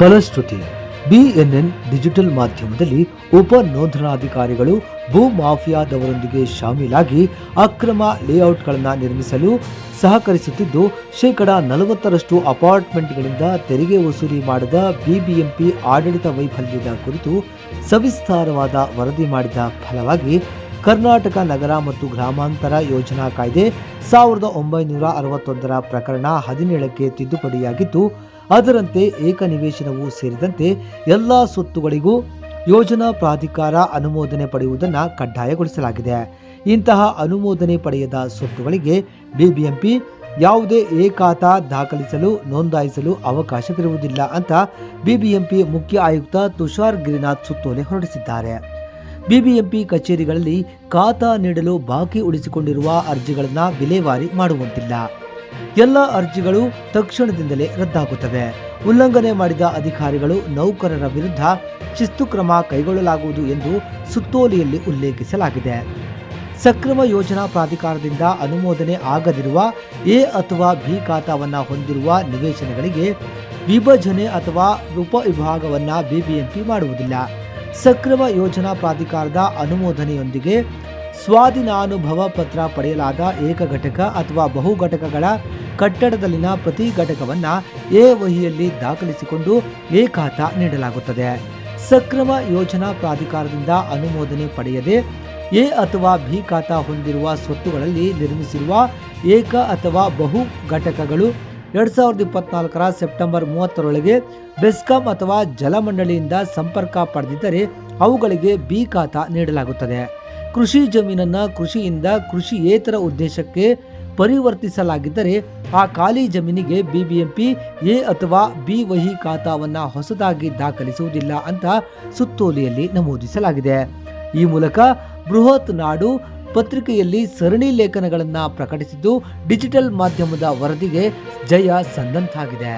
ಫಲಶ್ರುತಿ, ಬಿಎನ್ಎನ್ digital ಮಾಧ್ಯಮದಲ್ಲಿ ಉಪ ನೋಂದಣಾಧಿಕಾರಿಗಳು ಭೂ ಮಾಫಿಯಾದವರೊಂದಿಗೆ ಶಾಮೀಲಾಗಿ ಅಕ್ರಮ ಲೇಔಟ್ಗಳನ್ನು ನಿರ್ಮಿಸಲು ಸಹಕರಿಸುತ್ತಿದ್ದು, ಶೇಕಡ ನಲವತ್ತರಷ್ಟು ಅಪಾರ್ಟ್ಮೆಂಟ್ಗಳಿಂದ ತೆರಿಗೆ ವಸೂಲಿ ಮಾಡಿದ ಬಿಬಿಎಂಪಿ ಆಡಳಿತ ವೈಫಲ್ಯದ ಕುರಿತು ಸವಿಸ್ತಾರವಾದ ವರದಿ ಮಾಡಿದ ಫಲವಾಗಿ ಕರ್ನಾಟಕ ನಗರ ಮತ್ತು ಗ್ರಾಮಾಂತರ ಯೋಜನಾ ಕಾಯ್ದೆ ಸಾವಿರದ ಒಂಬೈನೂರ ಅರವತ್ತೊಂದರ ಪ್ರಕರಣ ಹದಿನೇಳಕ್ಕೆ ತಿದ್ದುಪಡಿಯಾಗಿದ್ದು, ಅದರಂತೆ ಏಕನಿವೇಶನವು ಸೇರಿದಂತೆ ಎಲ್ಲ ಸ್ವತ್ತುಗಳಿಗೂ ಯೋಜನಾ ಪ್ರಾಧಿಕಾರ ಅನುಮೋದನೆ ಪಡೆಯುವುದನ್ನು ಕಡ್ಡಾಯಗೊಳಿಸಲಾಗಿದೆ. ಇಂತಹ ಅನುಮೋದನೆ ಪಡೆಯದ ಸ್ವತ್ತುಗಳಿಗೆ ಬಿಬಿಎಂಪಿ ಯಾವುದೇ ಏಕಾತ ದಾಖಲಿಸಲು, ನೋಂದಾಯಿಸಲು ಅವಕಾಶವಿರುವುದಿಲ್ಲ ಅಂತ ಬಿಬಿಎಂಪಿ ಮುಖ್ಯ ಆಯುಕ್ತ ತುಷಾರ್ ಗಿರಿನಾಥ್ ಸುತ್ತೋಲೆ ಹೊರಡಿಸಿದ್ದಾರೆ. ಬಿಬಿಎಂಪಿ ಕಚೇರಿಗಳಲ್ಲಿ ಖಾತಾ ನೀಡಲು ಬಾಕಿ ಉಳಿಸಿಕೊಂಡಿರುವ ಅರ್ಜಿಗಳನ್ನು ವಿಲೇವಾರಿ ಮಾಡುವಂತಿಲ್ಲ. ಎಲ್ಲ ಅರ್ಜಿಗಳು ತಕ್ಷಣದಿಂದಲೇ ರದ್ದಾಗುತ್ತವೆ. ಉಲ್ಲಂಘನೆ ಮಾಡಿದ ಅಧಿಕಾರಿಗಳು ನೌಕರರ ವಿರುದ್ಧ ಶಿಸ್ತು ಕ್ರಮ ಕೈಗೊಳ್ಳಲಾಗುವುದು ಎಂದು ಸುತ್ತೋಲೆಯಲ್ಲಿ ಉಲ್ಲೇಖಿಸಲಾಗಿದೆ. ಸಕ್ರಮ ಯೋಜನಾ ಪ್ರಾಧಿಕಾರದಿಂದ ಅನುಮೋದನೆ ಆಗದಿರುವ ಎ ಅಥವಾ ಬಿ ಖಾತಾವನ್ನು ಹೊಂದಿರುವ ನಿವೇಶನಗಳಿಗೆ ವಿಭಜನೆ ಅಥವಾ ಉಪವಿಭಾಗವನ್ನು ಬಿಬಿಎಂಪಿ ಮಾಡುವುದಿಲ್ಲ. ಸಕ್ರಮ ಯೋಜನಾ ಪ್ರಾಧಿಕಾರದ ಅನುಮೋದನೆಯೊಂದಿಗೆ ಸ್ವಾಧೀನಾನುಭವ ಪತ್ರ ಪಡೆಯಲಾದ ಏಕ ಘಟಕ ಅಥವಾ ಬಹು ಘಟಕಗಳ ಕಟ್ಟಡದಲ್ಲಿನ ಪ್ರತಿ ಘಟಕವನ್ನು ಎ ವಹಿಯಲ್ಲಿ ದಾಖಲಿಸಿಕೊಂಡು ಏಕಾತ ನೀಡಲಾಗುತ್ತದೆ. ಸಕ್ರಮ ಯೋಜನಾ ಪ್ರಾಧಿಕಾರದಿಂದ ಅನುಮೋದನೆ ಪಡೆಯದೆ ಎ ಅಥವಾ ಬಿ ಖಾತಾ ಹೊಂದಿರುವ ಸ್ವತ್ತುಗಳಲ್ಲಿ ನಿರ್ಮಿಸಿರುವ ಏಕ ಅಥವಾ ಬಹು ಘಟಕಗಳು ಎರಡ್ ಸಾವಿರದ ಇಪ್ಪತ್ನಾಲ್ಕರ ಸೆಪ್ಟೆಂಬರ್ ಮೂವತ್ತರೊಳಗೆ ಬೆಸ್ಕಾಂ ಅಥವಾ ಜಲಮಂಡಳಿಯಿಂದ ಸಂಪರ್ಕ ಪಡೆದಿದ್ದರೆ ಅವುಗಳಿಗೆ ಬಿ ಖಾತಾ ನೀಡಲಾಗುತ್ತದೆ. ಕೃಷಿ ಜಮೀನನ್ನು ಕೃಷಿಯಿಂದ ಕೃಷಿಯೇತರ ಉದ್ದೇಶಕ್ಕೆ ಪರಿವರ್ತಿಸಲಾಗಿದ್ದರೆ ಆ ಖಾಲಿ ಜಮೀನಿಗೆ ಬಿಬಿಎಂಪಿ, ಎ ಅಥವಾ ಬಿ ವಹಿ ಖಾತಾವನ್ನು ಹೊಸದಾಗಿ ದಾಖಲಿಸುವುದಿಲ್ಲ ಅಂತ ಸುತ್ತೋಲೆಯಲ್ಲಿ ನಮೂದಿಸಲಾಗಿದೆ. ಈ ಮೂಲಕ ಬೃಹತ್ ನಾಡು ಪತ್ರಿಕೆಯಲ್ಲಿ ಸರಣಿ ಲೇಖನಗಳನ್ನು ಪ್ರಕಟಿಸಿದ್ದು ಡಿಜಿಟಲ್ ಮಾಧ್ಯಮದ ವರದಿಗೆ ಜಯ ಸಂದಂತಾಗಿದೆ.